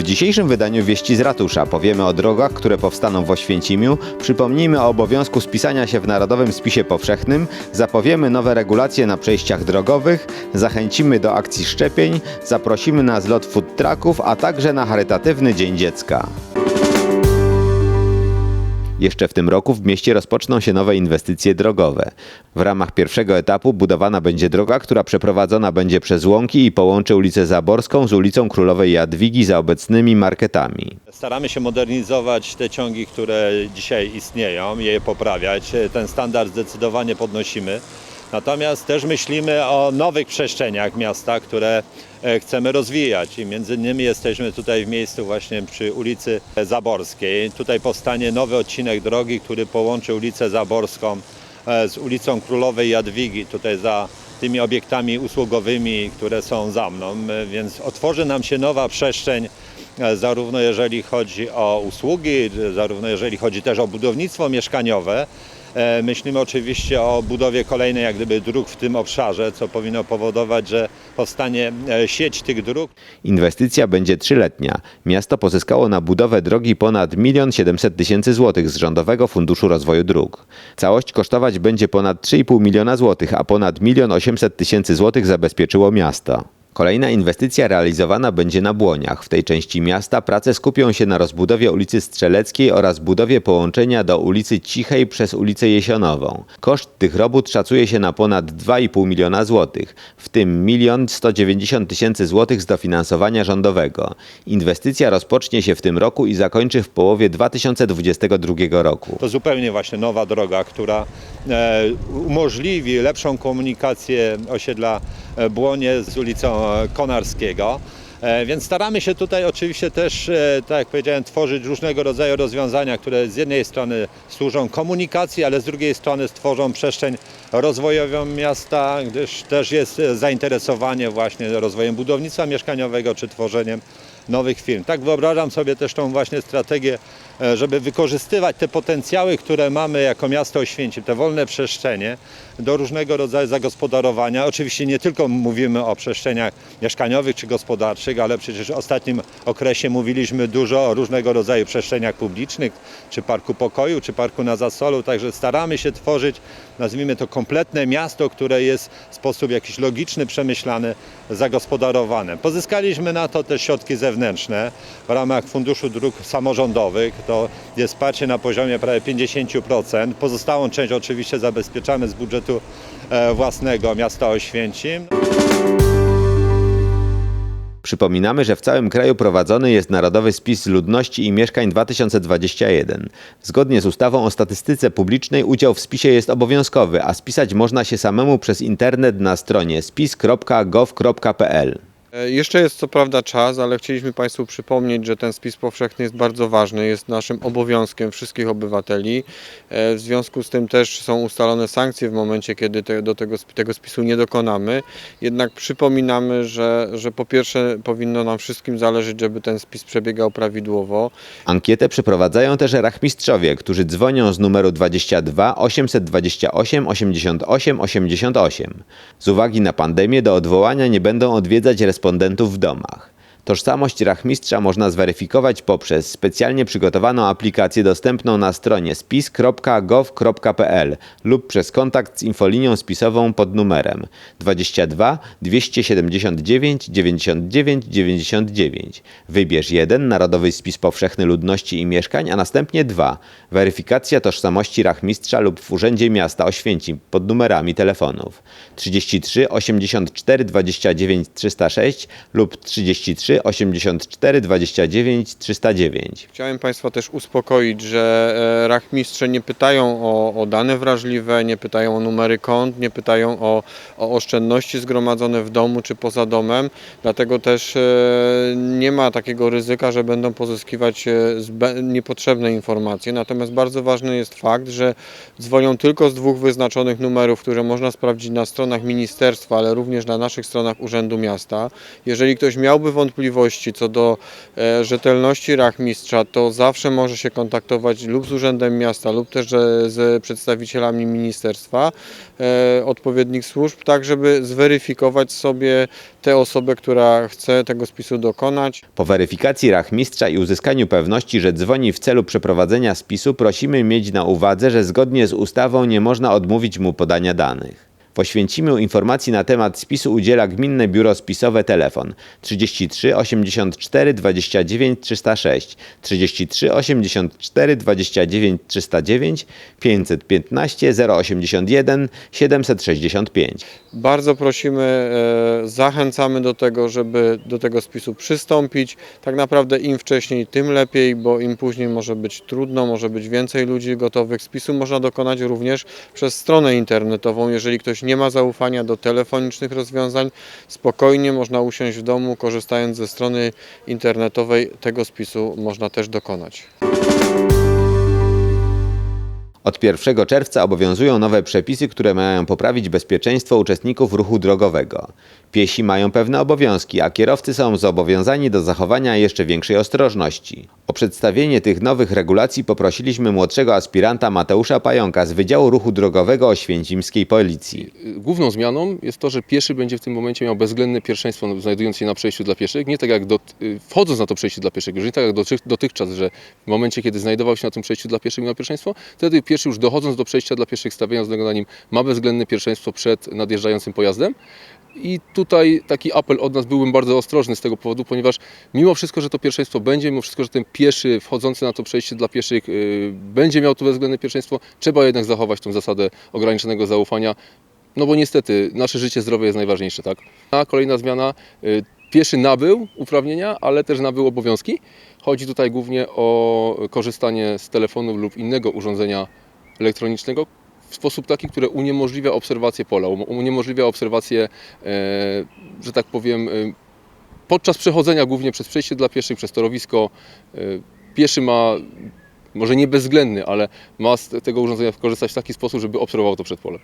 W dzisiejszym wydaniu Wieści z Ratusza powiemy o drogach, które powstaną w Oświęcimiu, przypomnijmy o obowiązku spisania się w Narodowym Spisie Powszechnym, zapowiemy nowe regulacje na przejściach drogowych, zachęcimy do akcji szczepień, zaprosimy na zlot food trucków, a także na charytatywny Dzień Dziecka. Jeszcze w tym roku w mieście rozpoczną się nowe inwestycje drogowe. W ramach pierwszego etapu budowana będzie droga, która przeprowadzona będzie przez łąki i połączy ulicę Zaborską z ulicą Królowej Jadwigi za obecnymi marketami. Staramy się modernizować te ciągi, które dzisiaj istnieją, je poprawiać. Ten standard zdecydowanie podnosimy. Natomiast też myślimy o nowych przestrzeniach miasta, które e, chcemy rozwijać i między innymi jesteśmy tutaj w miejscu właśnie przy ulicy Zaborskiej. Tutaj powstanie nowy odcinek drogi, który połączy ulicę Zaborską e, z ulicą Królowej Jadwigi, tutaj za tymi obiektami usługowymi, które są za mną, e, więc otworzy nam się nowa przestrzeń zarówno jeżeli chodzi o usługi, zarówno jeżeli chodzi też o budownictwo mieszkaniowe. E, Myślimy oczywiście o budowie kolejnej jak gdyby dróg w tym obszarze, co powinno powodować, że powstanie e, sieć tych dróg. Inwestycja będzie trzyletnia. Miasto pozyskało na budowę drogi ponad 1 700 tysięcy złotych z Rządowego Funduszu Rozwoju Dróg. Całość kosztować będzie ponad 3,5 miliona złotych, a ponad 1 800 tysięcy złotych zabezpieczyło miasto. Kolejna inwestycja realizowana będzie na Błoniach. W tej części miasta prace skupią się na rozbudowie ulicy Strzeleckiej oraz budowie połączenia do ulicy Cichej przez ulicę Jesionową. Koszt tych robót szacuje się na ponad 2,5 miliona złotych, w tym 1 190 tysięcy złotych z dofinansowania rządowego. Inwestycja rozpocznie się w tym roku i zakończy w połowie 2022 roku. To zupełnie właśnie nowa droga, która e, umożliwi lepszą komunikację osiedla e, Błonie z ulicą Konarskiego. E, Więc staramy się tutaj oczywiście też, e, tak jak powiedziałem, tworzyć różnego rodzaju rozwiązania, które z jednej strony służą komunikacji, ale z drugiej strony stworzą przestrzeń rozwojową miasta, gdyż też jest zainteresowanie właśnie rozwojem budownictwa mieszkaniowego czy tworzeniem nowych firm. Tak wyobrażam sobie też tą właśnie strategię, e, żeby wykorzystywać te potencjały, które mamy jako miasto Oświęcim, te wolne przestrzenie do różnego rodzaju zagospodarowania. Oczywiście nie tylko mówimy o przestrzeniach mieszkaniowych czy gospodarczych, ale przecież w ostatnim okresie mówiliśmy dużo o różnego rodzaju przestrzeniach publicznych, czy parku pokoju, czy parku na Zasolu, także staramy się tworzyć, nazwijmy to kompletne miasto, które jest w sposób jakiś logiczny, przemyślany, zagospodarowane. Pozyskaliśmy na to też środki zewnętrzne w ramach Funduszu Dróg Samorządowych. To jest wsparcie na poziomie prawie 50%. Pozostałą część oczywiście zabezpieczamy z budżetu e, własnego miasta Oświęcim. Przypominamy, że w całym kraju prowadzony jest Narodowy Spis Ludności i Mieszkań 2021. Zgodnie z ustawą o statystyce publicznej udział w spisie jest obowiązkowy, a spisać można się samemu przez internet na stronie spis.gov.pl. E, Jeszcze jest co prawda czas, ale chcieliśmy Państwu przypomnieć, że ten spis powszechny jest bardzo ważny, jest naszym obowiązkiem wszystkich obywateli. E, W związku z tym też są ustalone sankcje w momencie, kiedy te, do tego, tego spisu nie dokonamy. Jednak przypominamy, że, że po pierwsze powinno nam wszystkim zależeć, żeby ten spis przebiegał prawidłowo. Ankietę przeprowadzają też rachmistrzowie, którzy dzwonią z numeru 22 828 88 88. Z uwagi na pandemię do odwołania nie będą odwiedzać respondentów w domach. Tożsamość rachmistrza można zweryfikować poprzez specjalnie przygotowaną aplikację dostępną na stronie spis.gov.pl lub przez kontakt z infolinią spisową pod numerem 22 279 99 99. Wybierz 1 Narodowy Spis Powszechny Ludności i Mieszkań, a następnie 2 Weryfikacja tożsamości rachmistrza lub w Urzędzie Miasta Oświęcim pod numerami telefonów 33 84 29 306 lub 33 84 29 309. Chciałem Państwa też uspokoić, że e, rachmistrze nie pytają o, o dane wrażliwe, nie pytają o numery kont, nie pytają o, o oszczędności zgromadzone w domu czy poza domem, dlatego też e, nie ma takiego ryzyka, że będą pozyskiwać e, niepotrzebne informacje. Natomiast bardzo ważny jest fakt, że dzwonią tylko z dwóch wyznaczonych numerów, które można sprawdzić na stronach ministerstwa, ale również na naszych stronach Urzędu Miasta. Jeżeli ktoś miałby wątpliwości, wątpliwości co do e, rzetelności rachmistrza, to zawsze może się kontaktować lub z Urzędem Miasta, lub też z przedstawicielami ministerstwa, e, odpowiednich służb, tak żeby zweryfikować sobie tę osobę, która chce tego spisu dokonać. Po weryfikacji rachmistrza i uzyskaniu pewności, że dzwoni w celu przeprowadzenia spisu, prosimy mieć na uwadze, że zgodnie z ustawą nie można odmówić mu podania danych. W Oświęcimiu informacji na temat spisu udziela Gminne Biuro Spisowe telefon 33 84 29 306, 33 84 29 309, 515 081 765. Bardzo prosimy, e, zachęcamy do tego, żeby do tego spisu przystąpić. Tak naprawdę im wcześniej, tym lepiej, bo im później może być trudno, może być więcej ludzi gotowych. Spisu można dokonać również przez stronę internetową. Jeżeli ktoś nie ma zaufania do telefonicznych rozwiązań, spokojnie można usiąść w domu, korzystając ze strony internetowej tego spisu można też dokonać. Od 1 czerwca obowiązują nowe przepisy, które mają poprawić bezpieczeństwo uczestników ruchu drogowego. Piesi mają pewne obowiązki, a kierowcy są zobowiązani do zachowania jeszcze większej ostrożności. O przedstawienie tych nowych regulacji poprosiliśmy młodszego aspiranta Mateusza Pająka z Wydziału Ruchu Drogowego Oświęcimskiej Policji. Główną zmianą jest to, że pieszy będzie w tym momencie miał bezwzględne pierwszeństwo znajdując się na przejściu dla pieszych. Nie tak jak do, wchodząc na to przejście dla pieszych, już nie tak jak dotych- dotychczas, że w momencie, kiedy znajdował się na tym przejściu dla pieszych miał pierwszeństwo, wtedy pieszy już dochodząc do przejścia dla pieszych, stawiając na nim, ma bezwzględne pierwszeństwo przed nadjeżdżającym pojazdem. I tutaj taki apel od nas byłbym bardzo ostrożny z tego powodu, ponieważ mimo wszystko, że to pierwszeństwo będzie, mimo wszystko, że ten pieszy wchodzący na to przejście dla pieszych yy, będzie miał to bezwzględne pierwszeństwo, trzeba jednak zachować tą zasadę ograniczonego zaufania, no bo niestety nasze życie, zdrowie jest najważniejsze, tak? A kolejna zmiana, y, pieszy nabył uprawnienia, ale też nabył obowiązki. Chodzi tutaj głównie o korzystanie z telefonu lub innego urządzenia elektronicznego w sposób taki, które uniemożliwia obserwację pola, um- uniemożliwia obserwację, e, że tak powiem, e, podczas przechodzenia głównie przez przejście dla pieszych, przez torowisko. E, pieszy ma, może nie bezwzględny, ale ma z tego urządzenia korzystać w taki sposób, żeby obserwował to przed polem.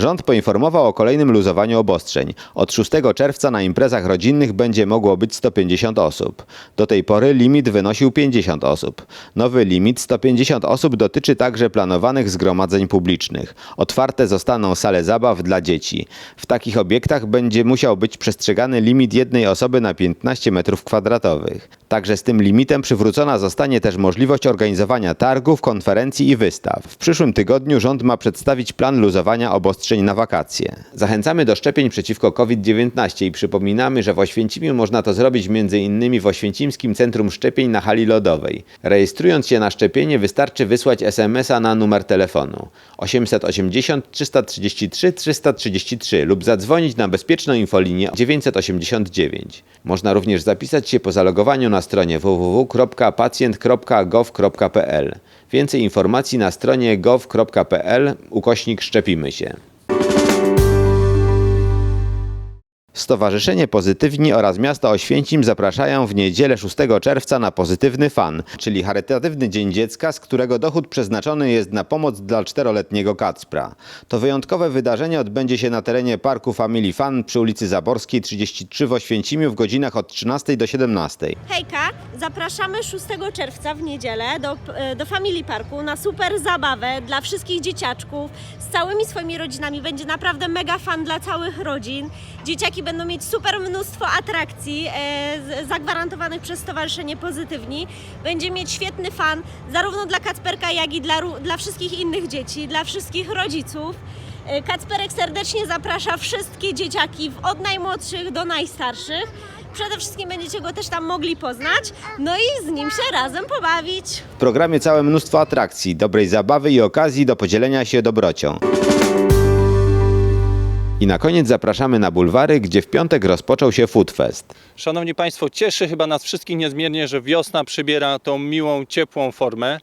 Rząd poinformował o kolejnym luzowaniu obostrzeń. Od 6 czerwca na imprezach rodzinnych będzie mogło być 150 osób. Do tej pory limit wynosił 50 osób. Nowy limit 150 osób dotyczy także planowanych zgromadzeń publicznych. Otwarte zostaną sale zabaw dla dzieci. W takich obiektach będzie musiał być przestrzegany limit jednej osoby na 15 m2. Także z tym limitem przywrócona zostanie też możliwość organizowania targów, konferencji i wystaw. W przyszłym tygodniu rząd ma przedstawić plan luzowania obostrzeń na wakacje. Zachęcamy do szczepień przeciwko COVID-19 i przypominamy, że w Oświęcimiu można to zrobić m.in. w Oświęcimskim Centrum Szczepień na hali lodowej. Rejestrując się na szczepienie wystarczy wysłać SMS-a na numer telefonu 880 333 333 lub zadzwonić na bezpieczną infolinię 989. Można również zapisać się po zalogowaniu na stronie www.pacjent.gov.pl. Więcej informacji na stronie gov.pl ukośnik szczepimy się. Stowarzyszenie Pozytywni oraz miasto Oświęcim zapraszają w niedzielę 6 czerwca na Pozytywny Fan, czyli charytatywny dzień dziecka, z którego dochód przeznaczony jest na pomoc dla czteroletniego Kacpra. To wyjątkowe wydarzenie odbędzie się na terenie Parku Family Fun przy ulicy Zaborskiej 33 w Oświęcimiu w godzinach od 13 do 17. Hejka, zapraszamy 6 czerwca w niedzielę do, e, do Family Parku na super zabawę dla wszystkich dzieciaczków z całymi swoimi rodzinami. Będzie naprawdę mega fan dla całych rodzin. Dzieciaki będą mieć super mnóstwo atrakcji e, zagwarantowanych przez Stowarzyszenie Pozytywni. Będzie mieć świetny fan zarówno dla Kacperka, jak i dla, dla wszystkich innych dzieci, dla wszystkich rodziców. E, Kacperek serdecznie zaprasza wszystkie dzieciaki, od najmłodszych do najstarszych. Przede wszystkim będziecie go też tam mogli poznać, no i z nim się razem pobawić. W programie całe mnóstwo atrakcji, dobrej zabawy i okazji do podzielenia się dobrocią. I na koniec zapraszamy na bulwary, gdzie w piątek rozpoczął się Food Fest. Szanowni Państwo, cieszy chyba nas wszystkich niezmiernie, że wiosna przybiera tą miłą, ciepłą formę.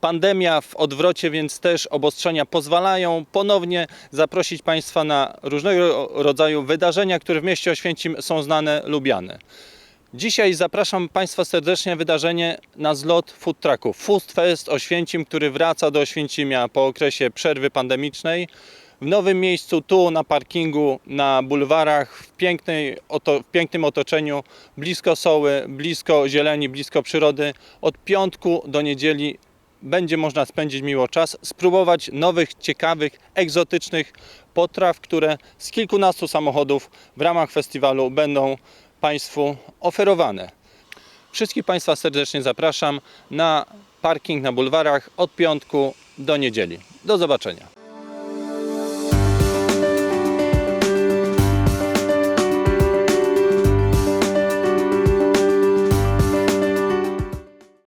Pandemia w odwrocie, więc też obostrzenia pozwalają ponownie zaprosić Państwa na różnego rodzaju wydarzenia, które w mieście Oświęcim są znane, lubiane. Dzisiaj zapraszam Państwa serdecznie na wydarzenie na zlot food trucków. Food Fest Oświęcim, który wraca do Oświęcimia po okresie przerwy pandemicznej. W nowym miejscu, tu na parkingu, na bulwarach, w, pięknej, oto, w pięknym otoczeniu, blisko soły, blisko zieleni, blisko przyrody. Od piątku do niedzieli będzie można spędzić miło czas, spróbować nowych, ciekawych, egzotycznych potraw, które z kilkunastu samochodów w ramach festiwalu będą Państwu oferowane. Wszystkich Państwa serdecznie zapraszam na parking na bulwarach od piątku do niedzieli. Do zobaczenia.